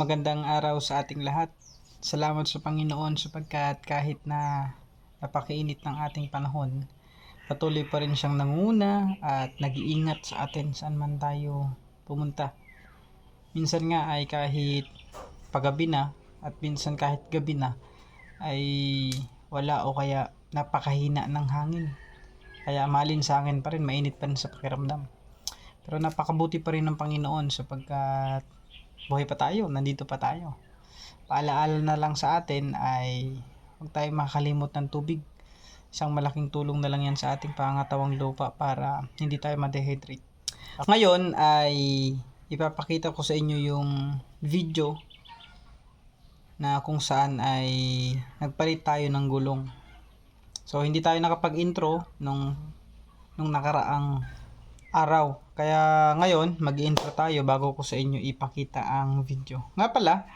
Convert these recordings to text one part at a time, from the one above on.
magandang araw sa ating lahat. Salamat sa Panginoon sapagkat kahit na napakainit ng ating panahon, patuloy pa rin siyang nanguna at nag-iingat sa atin saan man tayo pumunta. Minsan nga ay kahit paggabi na at minsan kahit gabi na ay wala o kaya napakahina ng hangin. Kaya malin sa akin pa rin, mainit pa rin sa pakiramdam. Pero napakabuti pa rin ng Panginoon sapagkat buhay pa tayo, nandito pa tayo. Paalaala na lang sa atin ay huwag tayo makakalimot ng tubig. Isang malaking tulong na lang yan sa ating pangatawang lupa para hindi tayo ma-dehydrate. Ngayon ay ipapakita ko sa inyo yung video na kung saan ay nagpalit tayo ng gulong. So hindi tayo nakapag-intro nung nung nakaraang araw. Kaya ngayon, mag-intro tayo bago ko sa inyo ipakita ang video. Nga pala,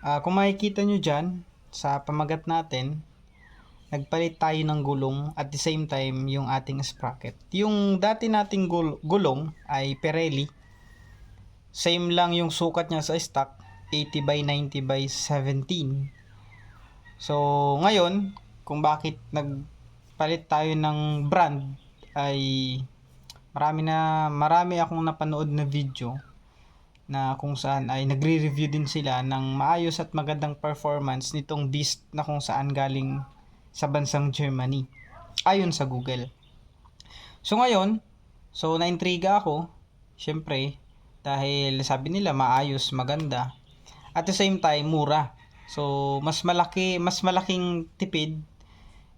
ah, kung makikita nyo dyan, sa pamagat natin, nagpalit tayo ng gulong at the same time yung ating sprocket. Yung dati nating gul- gulong ay Pirelli. Same lang yung sukat niya sa stock, 80 by 90 by 17. So, ngayon, kung bakit nagpalit tayo ng brand ay marami na marami akong napanood na video na kung saan ay nagre-review din sila ng maayos at magandang performance nitong Beast na kung saan galing sa bansang Germany ayon sa Google. So ngayon, so naintriga ako, syempre, dahil sabi nila maayos, maganda. At the same time, mura. So mas malaki, mas malaking tipid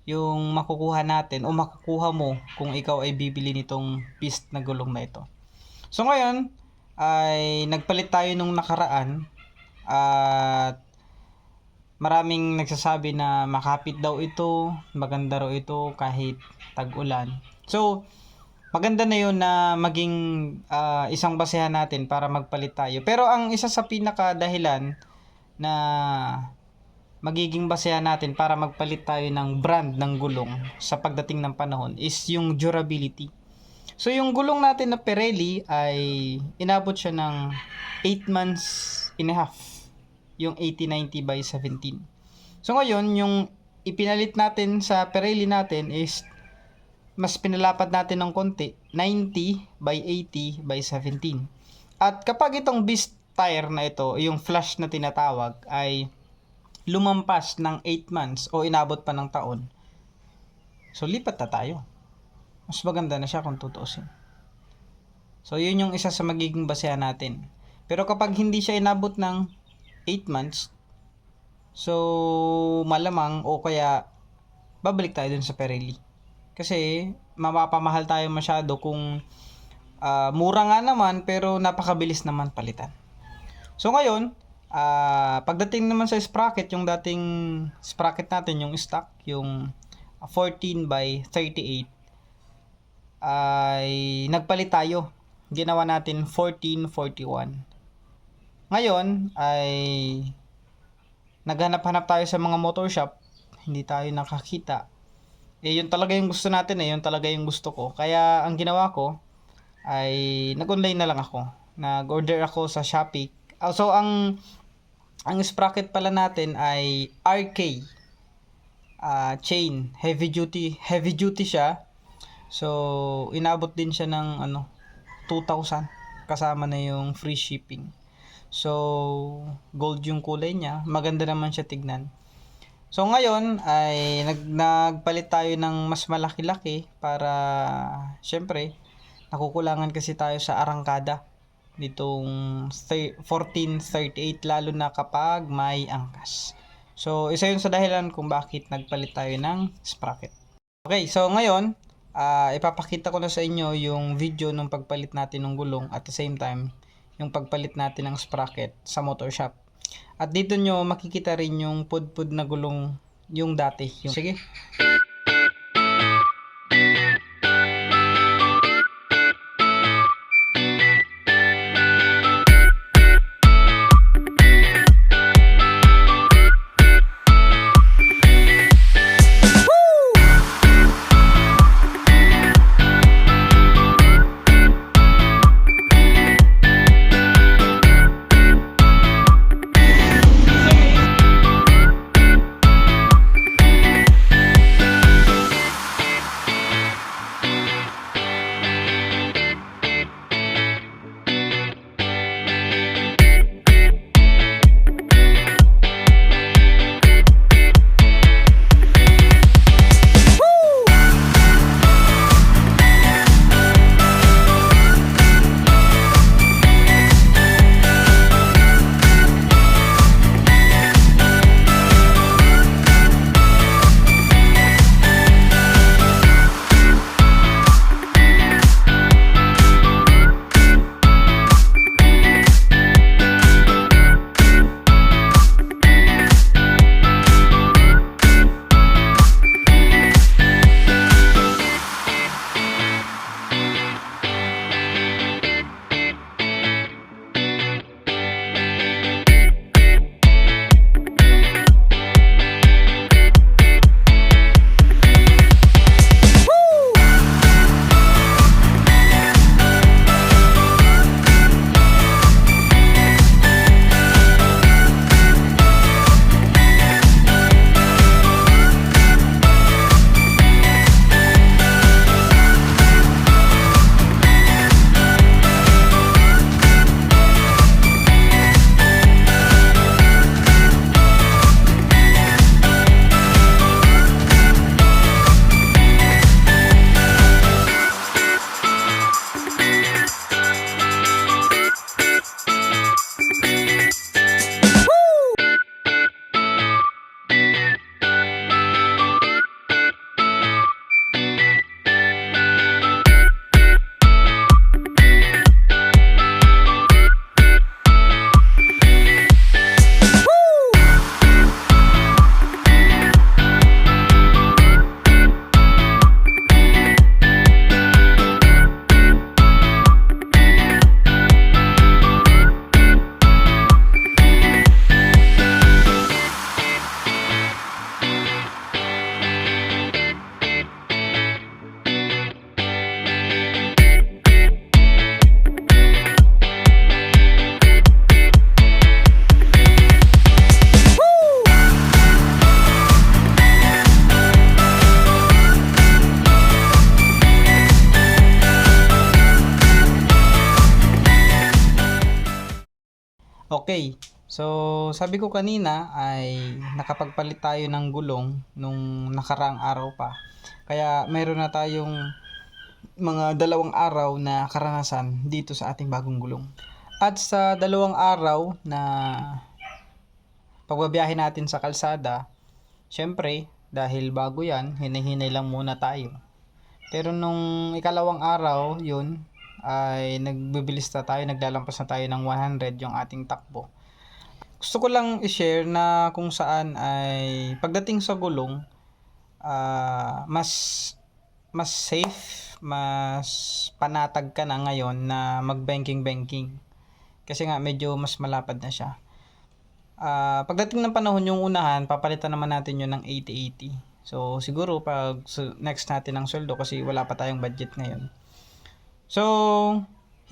yung makukuha natin o makukuha mo kung ikaw ay bibili nitong beast na gulong na ito. So ngayon ay nagpalit tayo nung nakaraan at maraming nagsasabi na makapit daw ito, maganda raw ito kahit tag-ulan. So maganda na yun na maging ah, isang basehan natin para magpalit tayo. Pero ang isa sa pinaka dahilan na magiging basehan natin para magpalit tayo ng brand ng gulong sa pagdating ng panahon is yung durability. So yung gulong natin na Pirelli ay inabot siya ng 8 months and a half. Yung 80-90 by 17. So ngayon, yung ipinalit natin sa Pirelli natin is mas pinalapad natin ng konti, 90 by 80 by 17. At kapag itong beast tire na ito, yung flash na tinatawag, ay lumampas ng 8 months o inabot pa ng taon, so lipat na tayo. Mas maganda na siya kung tutuusin. So, yun yung isa sa magiging basehan natin. Pero kapag hindi siya inabot ng 8 months, so, malamang o kaya babalik tayo dun sa Pirelli. Kasi, mapapamahal tayo masyado kung ah, mura nga naman pero napakabilis naman palitan. So ngayon, ah, pagdating naman sa sprocket, yung dating sprocket natin, yung stock, yung 14 by 38, ay nagpalit tayo. Ginawa natin 1441. Ngayon, ay naghanap-hanap tayo sa mga motor shop. Hindi tayo nakakita. Eh, yun talaga yung gusto natin eh. Yun talaga yung gusto ko. Kaya, ang ginawa ko, ay nag-online na lang ako. Nag-order ako sa Shopee. Ah, So, ang ang sprocket pala natin ay RK ah, chain. Heavy duty. Heavy duty siya. So, inabot din siya ng ano 2,000 kasama na yung free shipping. So, gold yung kulay niya. Maganda naman siya tignan. So ngayon ay nag nagpalit tayo ng mas malaki-laki para syempre nakukulangan kasi tayo sa arangkada nitong thir- 1438 lalo na kapag may angkas. So isa yun sa dahilan kung bakit nagpalit tayo ng sprocket. Okay, so ngayon ah, ipapakita ko na sa inyo yung video ng pagpalit natin ng gulong at the same time yung pagpalit natin ng sprocket sa motor shop. At dito nyo makikita rin yung pudpud na gulong yung dati. Yung... Sige. Okay. So, sabi ko kanina ay nakapagpalit tayo ng gulong nung nakaraang araw pa. Kaya meron na tayong mga dalawang araw na karanasan dito sa ating bagong gulong. At sa dalawang araw na pagbabiyahe natin sa kalsada, syempre, dahil bago yan, hinahinay lang muna tayo. Pero nung ikalawang araw, yun, ay nagbibilis na tayo, naglalampas na tayo ng 100 yung ating takbo. Gusto ko lang i-share na kung saan ay pagdating sa gulong, ah, mas mas safe, mas panatag ka na ngayon na mag-banking-banking. Kasi nga medyo mas malapad na siya. Ah, pagdating ng panahon yung unahan, papalitan naman natin yun ng 80-80. So, siguro pag next natin ang sweldo kasi wala pa tayong budget ngayon. So,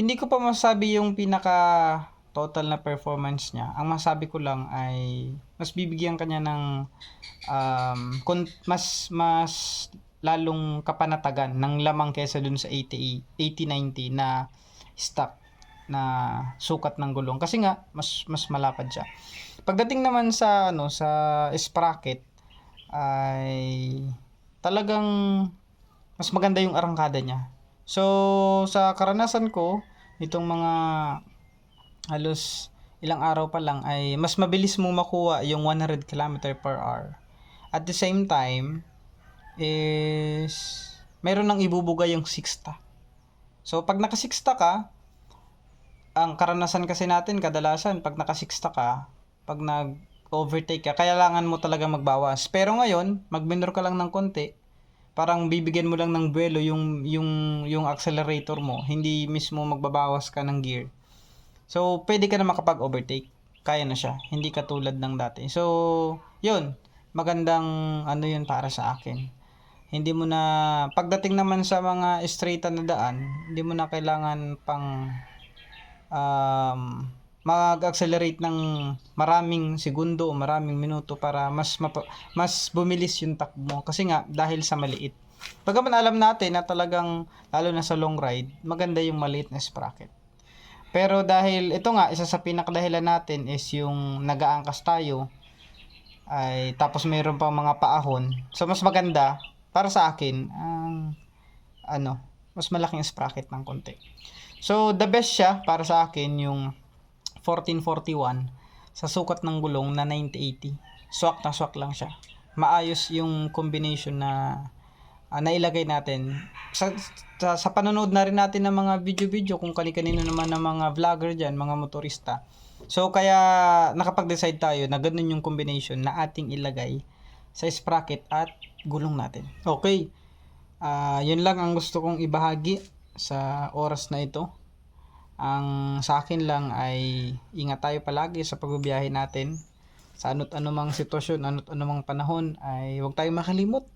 hindi ko pa masabi yung pinaka total na performance niya. Ang masabi ko lang ay mas bibigyan kanya ng um, mas mas lalong kapanatagan ng lamang kaysa dun sa 80 80-90 na stock na sukat ng gulong kasi nga mas mas malapad siya. Pagdating naman sa ano sa sprocket ay talagang mas maganda yung arangkada niya. So sa karanasan ko nitong mga halos ilang araw pa lang ay mas mabilis mo makuha yung 100 km per hour. At the same time is meron nang ibubuga yung 6 So pag naka 6 ka, ang karanasan kasi natin kadalasan pag naka 6 ka, pag nag overtake ka, kailangan mo talaga magbawas. Pero ngayon, mag-minor ka lang ng konti, parang bibigyan mo lang ng buwelo yung yung yung accelerator mo, hindi mismo magbabawas ka ng gear. So, pwede ka na makapag-overtake. Kaya na siya. Hindi katulad ng dati. So, yun. Magandang ano yun para sa akin. Hindi mo na, pagdating naman sa mga straight na daan, hindi mo na kailangan pang um, mag-accelerate ng maraming segundo o maraming minuto para mas mapa- mas bumilis yung takbo. Kasi nga, dahil sa maliit. Pagkaman alam natin na talagang, lalo na sa long ride, maganda yung maliit na sprocket. Pero dahil ito nga isa sa pinakadahilan natin is yung nagaangkas tayo ay tapos mayroon pang mga paahon. So mas maganda para sa akin ang ano, mas malaking sprocket ng konti. So the best siya para sa akin yung 1441 sa sukat ng gulong na 9080. Swak na swak lang siya. Maayos yung combination na ah, nailagay natin. Sa, sa, sa panonood na rin natin ng mga video-video kung kani-kanino naman ng mga vlogger dyan, mga motorista. So kaya nakapag-decide tayo na ganun yung combination na ating ilagay sa sprocket at gulong natin. Okay. Ah, yun lang ang gusto kong ibahagi sa oras na ito. Ang sa akin lang ay ingat tayo palagi sa pagbibiyahe natin. Sa ano't anumang sitwasyon, ano't anumang panahon ay huwag tayong makalimot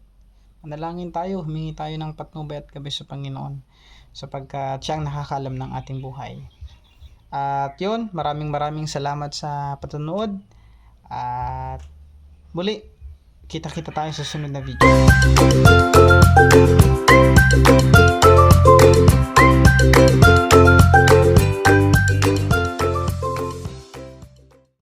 manalangin tayo, humingi tayo ng patnubay at gabi sa Panginoon sapagkat siyang nakakalam ng ating buhay. At yun, maraming maraming salamat sa patunood at muli, kita-kita tayo sa sunod na video.